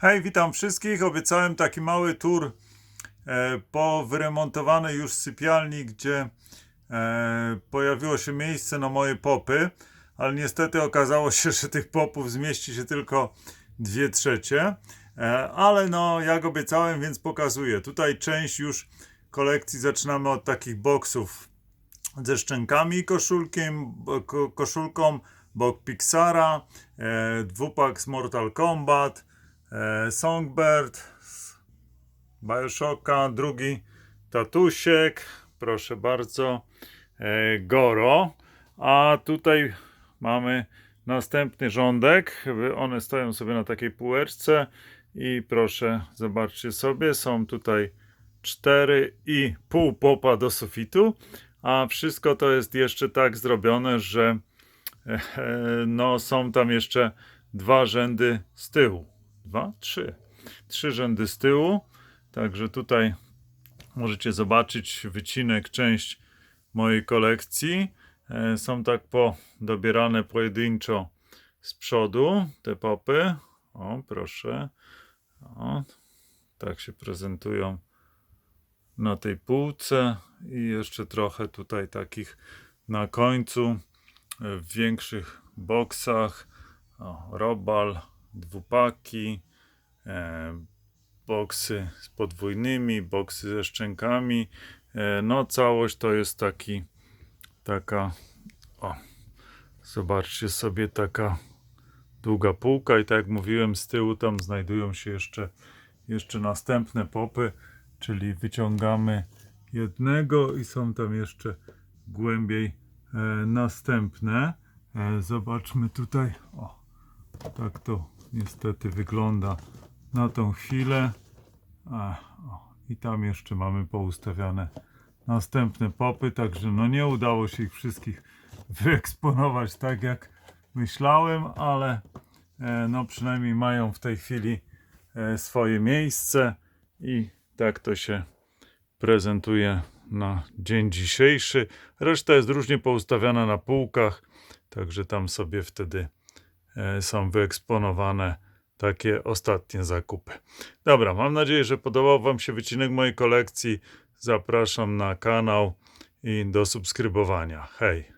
Hej, witam wszystkich. Obiecałem taki mały tour e, po wyremontowanej już sypialni, gdzie e, pojawiło się miejsce na moje popy, ale niestety okazało się, że tych popów zmieści się tylko dwie trzecie. E, ale no, jak obiecałem, więc pokazuję. Tutaj część już kolekcji zaczynamy od takich boksów ze szczękami, koszulkiem, koszulką, bok Pixara, dwupak z Mortal Kombat, Songbird z Bioshocka, drugi tatusiek, proszę bardzo, e, Goro, a tutaj mamy następny rządek, one stoją sobie na takiej półeczce i proszę, zobaczcie sobie, są tutaj cztery i pół popa do sufitu, a wszystko to jest jeszcze tak zrobione, że e, no, są tam jeszcze dwa rzędy z tyłu. Dwa? Trzy. Trzy rzędy z tyłu. Także tutaj możecie zobaczyć wycinek, część mojej kolekcji. E, Są tak po, dobierane pojedynczo z przodu te popy. O, proszę. O, tak się prezentują na tej półce i jeszcze trochę tutaj takich na końcu e, w większych boksach. O, robal, dwupaki, e, boksy z podwójnymi, boksy ze szczękami. E, no całość to jest taki taka o, zobaczcie sobie taka długa półka i tak jak mówiłem z tyłu tam znajdują się jeszcze jeszcze następne popy, czyli wyciągamy jednego i są tam jeszcze głębiej e, następne. E, zobaczmy tutaj. O, tak to niestety wygląda na tą chwilę. I tam jeszcze mamy poustawiane następne popy, także no nie udało się ich wszystkich wyeksponować tak jak myślałem, ale e, no przynajmniej mają w tej chwili e, swoje miejsce i tak to się prezentuje na dzień dzisiejszy. Reszta jest różnie poustawiana na półkach, także tam sobie wtedy są wyeksponowane takie ostatnie zakupy. Dobra, mam nadzieję, że podobał Wam się wycinek mojej kolekcji. Zapraszam na kanał i do subskrybowania. Hej!